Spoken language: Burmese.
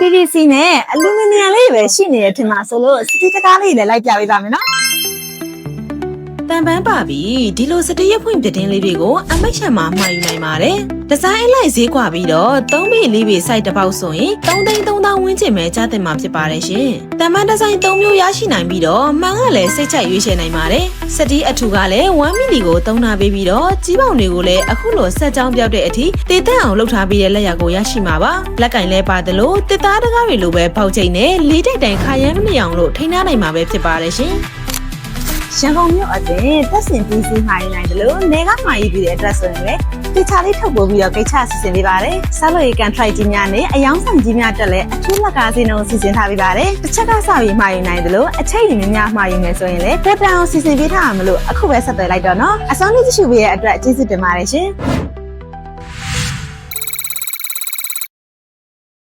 PVC နဲ့အလူမီနီယံလေးပဲရှိနေတယ်ထင်ပါဆိုလို့စတီတကားလေးလည်းလိုက်ပြပေးပါမယ်နော် တန်ပန်းပါပြီဒီလိုစတရက်ဖွင့်ပြတင်းလေးတွေကိုအမိတ်ချံမှာမှာယူနိုင်ပါတယ်ဒီဇိုင်းအလိုက်ဈေးကွာပြီးတော့3ပေ4ပေ site တစ်ပေါက်ဆိုရင်3သိန်း3000ဝန်းကျင်ပဲကြားတင်မှာဖြစ်ပါတယ်ရှင်တန်ပန်းဒီဇိုင်း3မျိုးရရှိနိုင်ပြီးတော့မှန်ကလည်းစိတ်ချက်ရွေးချယ်နိုင်ပါတယ်စတီအထူကလည်း1မီလီကိုသုံးထားပေးပြီးတော့ကြီးပေါင်တွေကိုလည်းအခုလိုဆက်ကြောင်းပြောက်တဲ့အထိတည်တန့်အောင်လုပ်ထားပြီးတဲ့လက်ရာကိုရရှိမှာပါလက်ကင်လဲပါတယ်လို့တစ်သားတကားတွေလိုပဲပေါက်ချိန်နဲ့လေးတိတ်တိုင်ခါရမ်းမနေအောင်လို့ထိန်းထားနိုင်မှာပဲဖြစ်ပါတယ်ရှင် ရန်ကုန်မြို့အတွင်းသက်စင် PC မှာယူနိုင်တယ်လို့နေကမှာယူပြီးတဲ့အတွက်ဆိုရင်လည်းတိချာလေးထုတ်ပို့ပြီးတော့ကိချစီစဉ်ပေးပါတယ်စားလို့ရကန်ထရိုက်ကြီးများနဲ့အယောင်းဆောင်ကြီးများတက်လည်းအထူးလက်ကားစီနှုန်းစီစဉ်ထားပေးပါတယ်တစ်ချက်ကစပြီးမှာယူနိုင်တယ်လို့အချိန်ကြီးများမှာယူမယ်ဆိုရင်လည်းပေါ်တန်အောင်စီစဉ်ပေးထားမှာမလို့အခုပဲဆက်သွယ်လိုက်တော့နော်အစောလေးကြည့်ရှုပေးတဲ့အတွက်ကျေးဇူးတင်ပါတယ်ရှင်